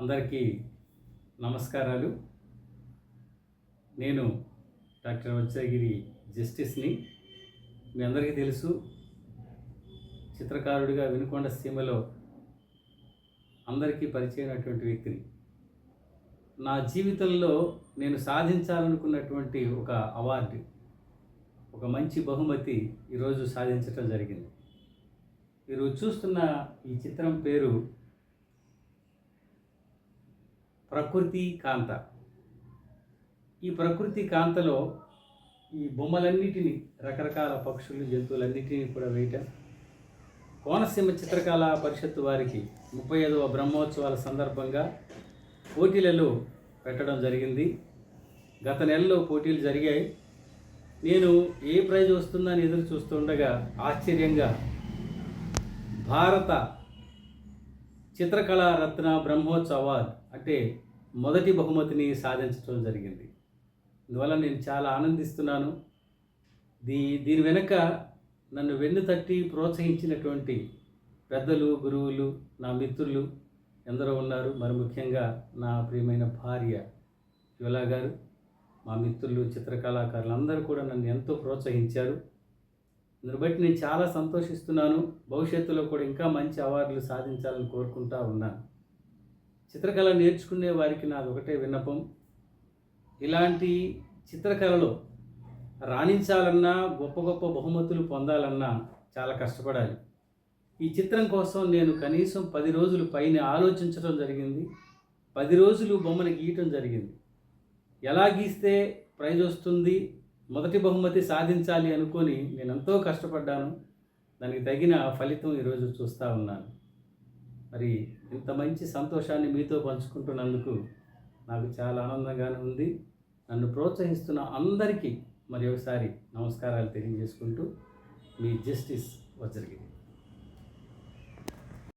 అందరికీ నమస్కారాలు. నేను డాక్టర్ వచ్చగిరి జస్టిస్ని. మీ అందరికీ తెలుసు చిత్రకారుడిగా వినుకొండ సీమలో అందరికీ పరిచయమైనటువంటి వ్యక్తిని. నా జీవితంలో నేను సాధించాలనుకున్నటువంటి ఒక అవార్డు ఒక మంచి బహుమతి ఈరోజు సాధించటం జరిగింది. మీరు చూస్తున్న ఈ చిత్రం పేరు ప్రకృతి కాంత. ఈ ప్రకృతి కాంతలో ఈ బొమ్మలన్నిటినీ రకరకాల పక్షులు జంతువులన్నిటినీ కూడా వేయటం. కోనసీమ చిత్రకళా పరిషత్తు వారికి ముప్పై ఐదవ బ్రహ్మోత్సవాల సందర్భంగా పోటీలలో పెట్టడం జరిగింది. గత నెలలో పోటీలు జరిగాయి. నేను ఏ ప్రైజ్ వస్తుందని ఎదురు చూస్తుండగా ఆశ్చర్యంగా భారత చిత్రకళా రత్న బ్రహ్మోత్సవ అవార్డ్ అంటే మొదటి బహుమతిని సాధించడం జరిగింది. అందువల్ల నేను చాలా ఆనందిస్తున్నాను. దీ దీని వెనుక నన్ను వెన్ను తట్టి ప్రోత్సహించినటువంటి పెద్దలు గురువులు నా మిత్రులు ఎందరో ఉన్నారు. మరి ముఖ్యంగా నా ప్రియమైన భార్య యువలా గారు మా మిత్రులు చిత్రకళాకారులు అందరూ కూడా నన్ను ఎంతో ప్రోత్సహించారు. దాన్ని బట్టి నేను చాలా సంతోషిస్తున్నాను. భవిష్యత్తులో కూడా ఇంకా మంచి అవార్డులు సాధించాలని కోరుకుంటా ఉన్నాను. చిత్రకళ నేర్చుకునే వారికి నాది ఒకటే విన్నపం. ఇలాంటి చిత్రకళలో రాణించాలన్నా గొప్ప గొప్ప బహుమతులు పొందాలన్నా చాలా కష్టపడాలి. ఈ చిత్రం కోసం నేను కనీసం పది రోజులు పైన ఆలోచించడం జరిగింది. పది రోజులు బొమ్మను గీయటం జరిగింది. ఎలా గీస్తే ప్రైజ్ వస్తుంది మొదటి బహుమతి సాధించాలి అనుకొని నేను ఎంతో కష్టపడ్డాను. దానికి తగిన ఫలితం ఈరోజు చూస్తూ ఉన్నాను. మరి ఇంత మంచి సంతోషాన్ని మీతో పంచుకుంటున్నందుకు నాకు చాలా ఆనందంగానే ఉంది. నన్ను ప్రోత్సహిస్తున్న అందరికీ మరి ఒకసారి నమస్కారాలు తెలియజేసుకుంటూ మీ జస్టిస్ వజ్రగిరి.